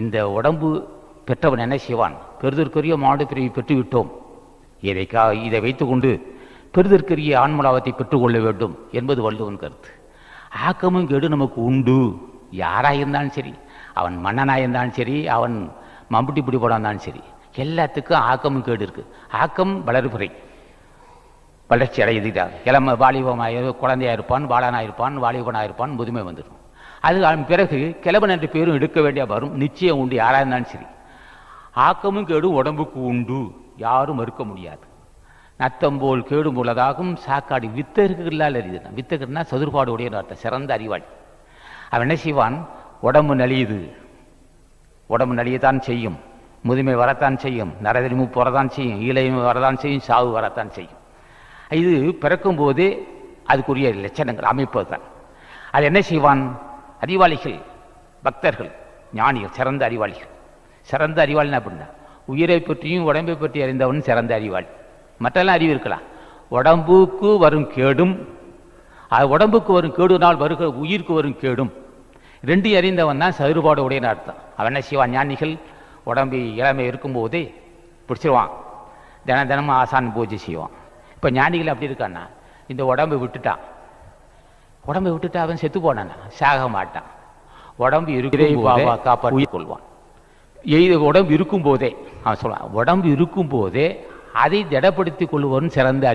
இந்த உடம்பு பெற்றவன் என்ன செய்வான்? பெருதற்கரிய மாடு பிரிவை பெற்றுவிட்டோம். இதை கா இதை வைத்துக்கொண்டு பெருதற்கரிய ஆன்மலாவத்தை பெற்றுக்கொள்ள வேண்டும் என்பது வள்ளுவன் கருத்து. ஆக்கமும் கேடு நமக்கு உண்டு. யாராக இருந்தாலும் சரி அவன் மன்னனாக இருந்தாலும் சரி அவன் மம்புட்டி பிடி போடாந்தாலும் இருந்தாலும் சரி எல்லாத்துக்கும் ஆக்கமும் கேடு இருக்குது ஆக்கம் வளர்புறை வளர்ச்சி அடையுதுதான் இளம வாலிபமாக குழந்தையாக இருப்பான் பாலனாக இருப்பான் வாலிபனாக இருப்பான் முதுமை வந்துடும். அது அதன் பிறகு கிழவன் என்ற பேரும் எடுக்க வேண்டிய வரும் நிச்சயம் உண்டு யாராக இருந்தாலும் சரி. ஆக்கமும் கேடும் உடம்புக்கு உண்டு. யாரும் மறுக்க முடியாது. நத்தம் போல் கேடும் உள்ளதாகும் சாக்காடு வித்தகர்களால் அறியுது வித்தகர்னா சதுர்பாடு உடைய அர்த்தம் சிறந்த அறிவாளி. அவன் என்ன செய்வான்? உடம்பு நலியுது. உடம்பு நலியத்தான் செய்யும். முதுமை வரத்தான் செய்யும். நரதிரிமு போகிறதான் செய்யும். இளையமை வரதான் செய்யும். சாவு வரத்தான் செய்யும். இது பிறக்கும் போதே அதுக்குரிய லட்சணங்கள் அமைப்பு தான் அது என்ன செய்வான்? அறிவாளிகள் பக்தர்கள் ஞானிகள் சிறந்த அறிவாளிகள். சிறந்த அறிவாளினா அப்படின்னா உயிரை பற்றியும் உடம்பை பற்றி அறிந்தவன் சிறந்த அறிவாளி. மற்றெல்லாம் அறிவு இருக்கலாம். உடம்புக்கு வரும் கேடும் அது உடம்புக்கு வரும் கேடுனால் வருகிற உயிருக்கு வரும் கேடும். ரெண்டு அறிந்தவன் தான் சதுர்பாடு உடையன்னு அர்த்தம். அவன் என்ன செய்வான்? ஞானிகள் உடம்பு இளமை இருக்கும்போதே பிடிச்சிருவான். தினம் தினமும் ஆசான் பூஜை செய்வான். இப்போ ஞானிகள் அப்படி இருக்கான்னா இந்த உடம்பை விட்டுட்டான். உடம்பை விட்டுட்டு அவன் செத்து போனானா? சாக மாட்டான். உடம்பு இருக்கிறே கொள்வான். எய்த உடம்பு இருக்கும் போதே அவன் சொல்லுவான் உடம்பு இருக்கும் போதே அதை திடப்படுத்திக் கொள்வன் சிறந்த